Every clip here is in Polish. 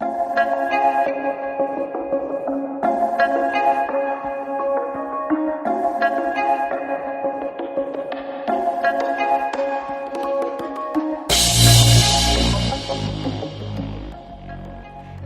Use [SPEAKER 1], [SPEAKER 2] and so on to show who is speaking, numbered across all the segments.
[SPEAKER 1] Thank you.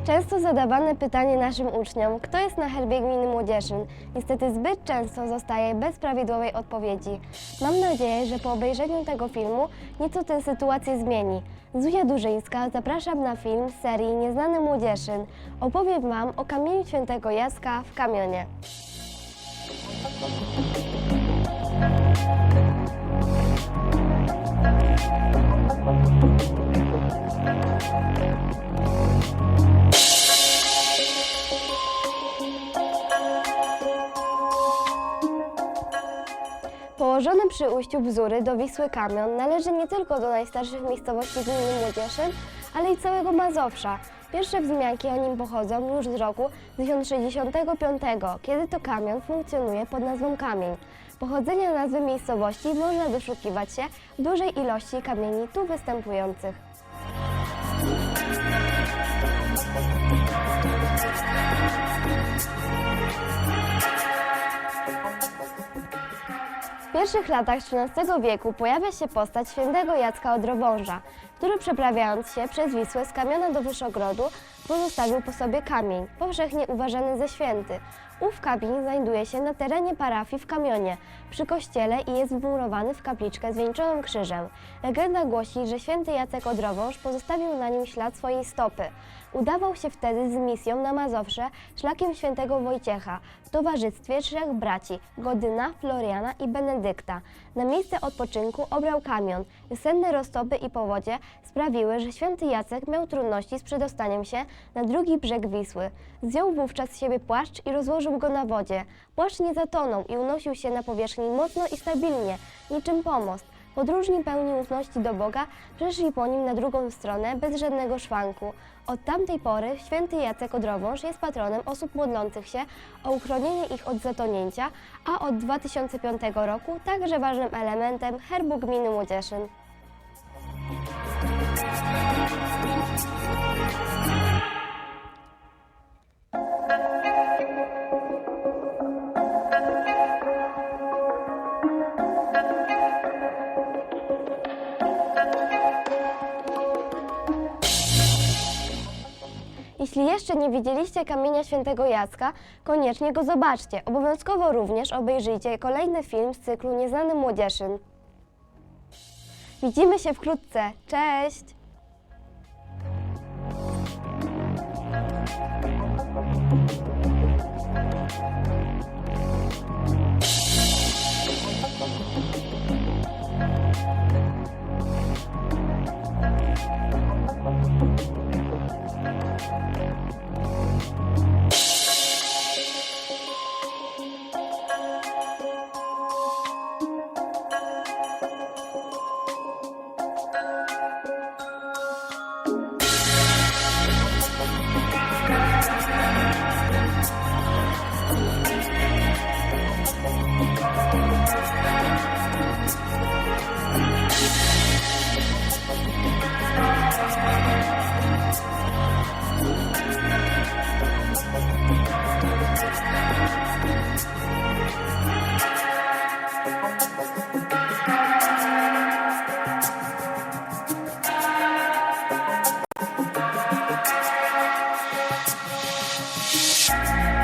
[SPEAKER 1] Często zadawane pytanie naszym uczniom, kto jest na herbie gminy Młodzieszyn, niestety zbyt często zostaje bez prawidłowej odpowiedzi. Mam nadzieję, że po obejrzeniu tego filmu nieco tę sytuację zmieni. Zuzia Durzyńska zapraszam na film serii Nieznany Młodzieszyn. Opowiem Wam o kamieniu świętego Jacka w kamionie. Położony przy ujściu Bzury do Wisły Kamion należy nie tylko do najstarszych miejscowości gminy Młodzieszyn, ale i całego Mazowsza. Pierwsze wzmianki o nim pochodzą już z roku 1065, kiedy to kamion funkcjonuje pod nazwą Kamień. Pochodzenia nazwy miejscowości można doszukiwać się w dużej ilości kamieni tu występujących. Pierwszych latach XIII wieku pojawia się postać świętego Jacka Odrowąża, który przeprawiając się przez Wisłę z kamiona do Wyszogrodu pozostawił po sobie kamień, powszechnie uważany za święty. Ów kamień znajduje się na terenie parafii w Kamionie, przy kościele i jest wmurowany w kapliczkę zwieńczoną krzyżem. Legenda głosi, że święty Jacek Odrowąż pozostawił na nim ślad swojej stopy. Udawał się wtedy z misją na Mazowsze szlakiem świętego Wojciecha w towarzystwie trzech braci Godyna, Floriana i Benedykta. Na miejsce odpoczynku obrał kamion. Wiosenne roztopy i powodzie sprawiły, że święty Jacek miał trudności z przedostaniem się na drugi brzeg Wisły. Zdjął wówczas z siebie płaszcz i rozłożył go na wodzie. Płaszcz nie zatonął i unosił się na powierzchni mocno i stabilnie, niczym pomost. Podróżni pełni ufności do Boga przeszli po nim na drugą stronę bez żadnego szwanku. Od tamtej pory święty Jacek Odrowąż jest patronem osób modlących się o uchronienie ich od zatonięcia, a od 2005 roku także ważnym elementem herbu gminy Młodzieszyn. Jeśli jeszcze nie widzieliście kamienia świętego Jacka, koniecznie go zobaczcie. Obowiązkowo również obejrzyjcie kolejny film z cyklu Nieznany Młodzieszyn. Widzimy się wkrótce. Cześć! Thank you. thank you Thank you.